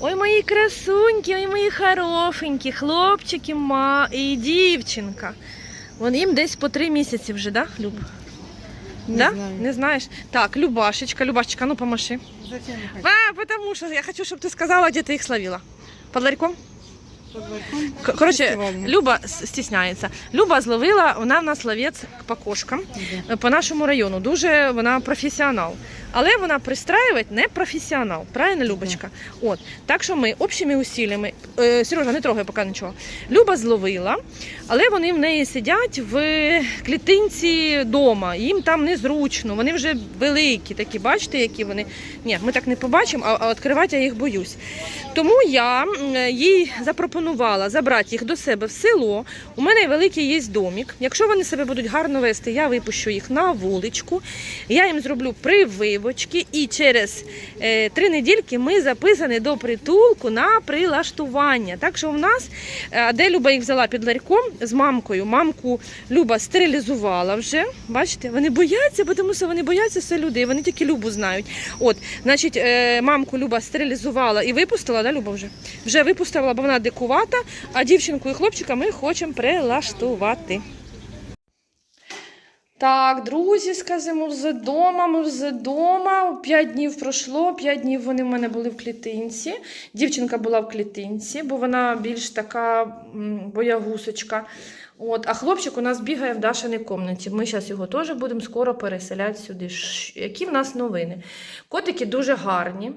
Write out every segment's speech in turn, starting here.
Ой, мої красуньки, ой, мої хорошенькі, хлопчики, ма і дівчинка. Вон їм десь по три місяці вже, да, Люб? Не да? знаю. Не знаєш? Так, Любашечка, Любашечка, ну помаши. Зачем не хочу? А, потому что я хочу, чтобы ты сказала, где ты их словила. Под ларьком? Под ларьком? К- Короче, Фестивальный. Люба с- стісняється. Люба зловила, вона в нас ловець по кошкам Да. е, по нашому району. Дуже вона професіонал. Але вона пристраювати не професіонал. Правильно, Любочка? От. Так що ми общими усиллями. Е, Сережа, не трогай поки нічого. Люба зловила, але вони в неї сидять в клітинці вдома. Їм там незручно. Вони вже великі, такі, бачите, які вони. Ні, ми так не побачимо, а, відкривати я їх боюсь. Тому я їй запропонувала забрати їх до себе в село. У мене великий є домик. Якщо вони себе будуть гарно вести, я випущу їх на вуличку. Я їм зроблю прививочки, і через е, три недільки ми записані до притулку на прилаштування. Так що в нас, е, де Люба їх взяла під ларьком з мамкою. Мамку Люба стерилізувала вже. Бачите, вони бояться, бо тому що вони бояться все люди. Вони тільки Любу знають. От, значить, е, мамку Люба стерилізувала і випустила, да, Люба вже? Вже випустила, бо вона дикувата, а дівчинку і хлопчика ми хочемо прилаштувати. Так, друзі, скажімо, вже дома, ми вже дома. П'ять днів пройшло, п'ять днів вони в мене були в клітинці. Дівчинка була в клітинці, бо вона більш така боягусочка. От, а хлопчик у нас бігає в Дашиній кімнаті. Ми зараз його теж будемо скоро переселяти сюди. Ш- Які в нас новини? Котики дуже гарні.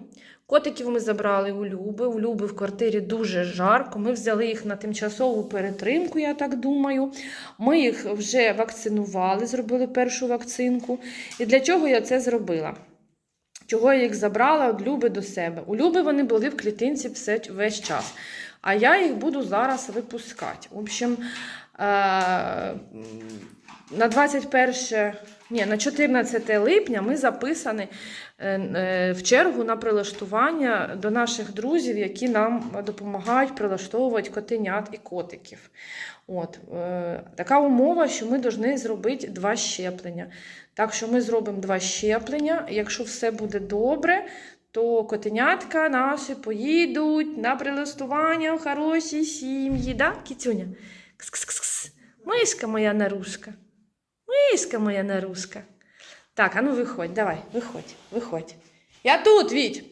Котиків ми забрали у Люби. У Люби в квартирі дуже жарко. Ми взяли їх на тимчасову перетримку, я так думаю. Ми їх вже вакцинували, зробили першу вакцинку. І для чого я це зробила? Чого я їх забрала від Люби до себе? У Люби вони були в клітинці все, весь час. А я їх буду зараз випускати. В общем, е, на 21, ні, на 14 липня ми записані е, е, в чергу на прилаштування до наших друзів, які нам допомагають прилаштовувати котенят і котиків. От, така умова, що ми повинні зробити два щеплення. Так що ми зробимо два щеплення. Якщо все буде добре, то котенятка наші поїдуть на прилаштування в хороші сім'ї. Да, Кітюня? Кс-кс-кс. Мишка моя нарушка. Мишка моя нарушка. Так, а ну виходь, давай, виходь, виходь. Я тут, Віть.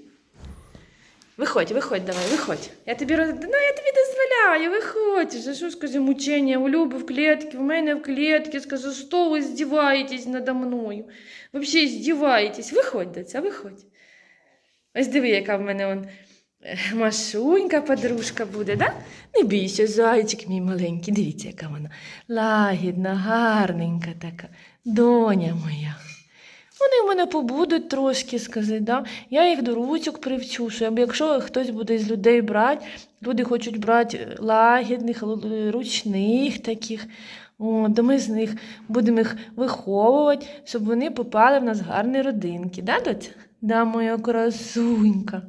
Виходь, виходь, давай, виходь. Я тобі роз... ну, я тобі дозволяю, виходь. Вже що скажи, мучення, у Люби в клітці, в мене в клітці. Скажи, що ви здіваєтесь надо мною? Взагалі здіваєтесь. Виходь, доця, виходь. Ось диви, яка в мене он е, Машунька подружка буде, да? Не бійся, зайчик мій маленький. Дивіться, яка вона лагідна, гарненька така, доня моя. Вони в мене побудуть трошки, сказати, да? я їх до ручок привчу, що якщо хтось буде з людей брати, люди хочуть брати лагідних, ручних таких, о, то ми з них будемо їх виховувати, щоб вони попали в нас гарні родинки. Да, доця? Да, моя красунька.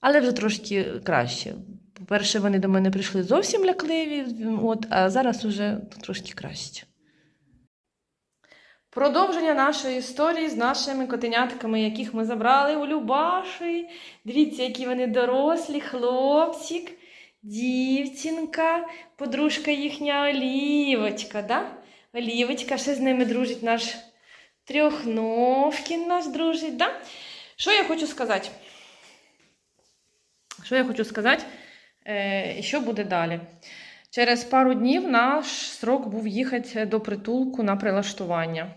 Але вже трошки краще. По-перше, вони до мене прийшли зовсім лякливі, от, а зараз уже трошки краще. Продовження нашої історії з нашими котенятками, яких ми забрали у Любаші. Дивіться, які вони дорослі, хлопчик, дівчинка, подружка їхня Олівочка. Да? Олівочка, ще з ними дружить наш Трьохновкін наш дружить. Да? Що я хочу сказати? Що я хочу сказати? Е, і що буде далі? Через пару днів наш срок був їхати до притулку на прилаштування.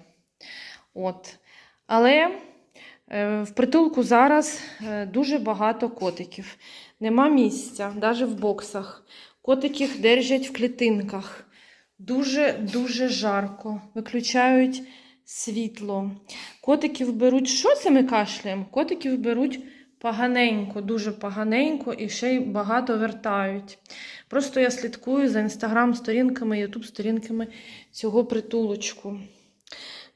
От. Але е, в притулку зараз е, дуже багато котиків. Нема місця, навіть в боксах. Котиків держать в клітинках. Дуже-дуже жарко. Виключають світло. Котиків беруть. Що це ми кашляємо? Котиків беруть поганенько, дуже поганенько і ще й багато вертають. Просто я слідкую за інстаграм-сторінками, ютуб-сторінками цього притулочку.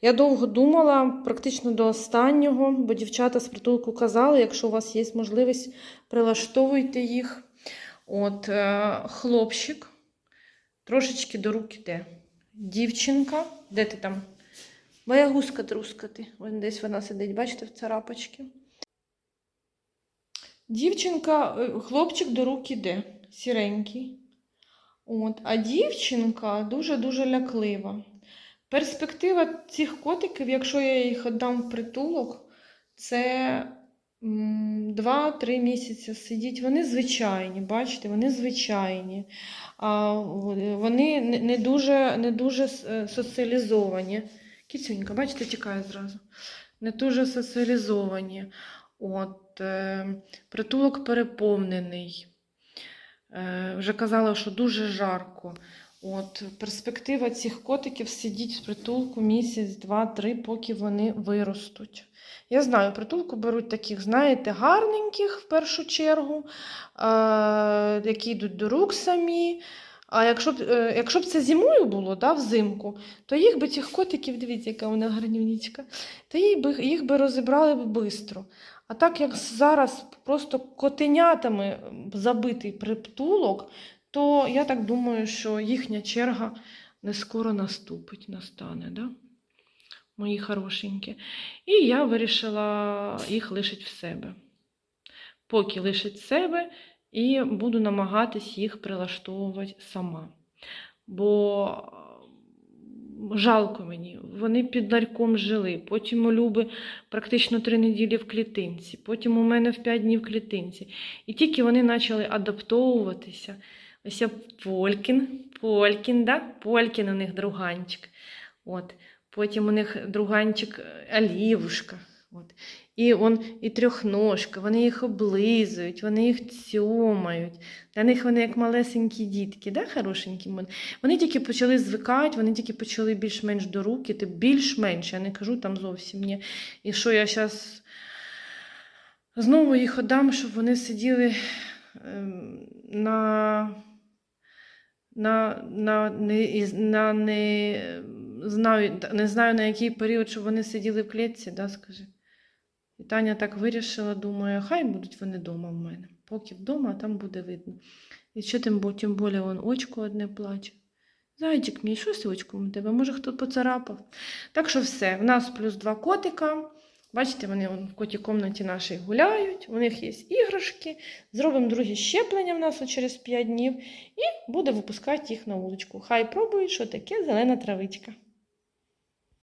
Я довго думала, практично до останнього, бо дівчата з притулку казали, якщо у вас є можливість, прилаштовуйте їх. От е, хлопчик трошечки до рук іде. Дівчинка, де ти там? Моя гуска трускати. Ось десь вона сидить, бачите, в царапочці. Дівчинка, е, хлопчик до рук іде, сіренький. От, а дівчинка дуже-дуже ляклива. Перспектива цих котиків, якщо я їх віддам в притулок, це 2-3 місяці сидіть. Вони звичайні, бачите, вони звичайні. А, вони не, дуже, не дуже соціалізовані. Кіцюнька, бачите, тікає зразу. Не дуже соціалізовані. От, е, притулок переповнений. Е, вже казала, що дуже жарко. От, перспектива цих котиків сидіть в притулку місяць, два, три, поки вони виростуть. Я знаю, притулку беруть таких, знаєте, гарненьких в першу чергу, е, які йдуть до рук самі. А якщо б, е, якщо б це зимою було, да, взимку, то їх би цих котиків, дивіться, яка вона гарнюнічка, то їх би, їх би розібрали б швидко. А так як зараз просто котенятами забитий притулок, то я так думаю, що їхня черга не скоро наступить, настане, да? мої хорошенькі. І я вирішила їх лишити в себе. Поки лишить себе, і буду намагатись їх прилаштовувати сама. Бо е, жалко мені, вони під ларьком жили. Потім у Люби практично три неділі в клітинці, потім у мене в п'ять днів в клітинці. І тільки вони почали адаптовуватися. Ось Полькін, Полькін, да? Полькін у них друганчик. От. Потім у них друганчик е, Олівушка. От. І, он, і трьохножка, вони їх облизують, вони їх цьомають. Для них вони як малесенькі дітки, да, хорошенькі. Вони- тільки почали звикати, вони тільки почали більш-менш до рук іти, більш-менш, я не кажу там зовсім ні. І що я зараз знову їх отдам, щоб вони сиділи ем, на, на, на, не, на не, знаю, не знаю на який період, щоб вони сиділи в клітці, да, скажи. І Таня так вирішила, думаю, хай будуть вони вдома в мене. Поки вдома, а там буде видно. І що тим, тим більше вон очко одне плаче. Зайчик мій, що з очком у тебе? Може, хто поцарапав? Так що все, в нас плюс два котика. Бачите, вони вон в коті кімнаті нашій гуляють, у них є іграшки. Зробимо друге щеплення в нас через 5 днів і буде випускати їх на вуличку. Хай пробують, що таке зелена травичка.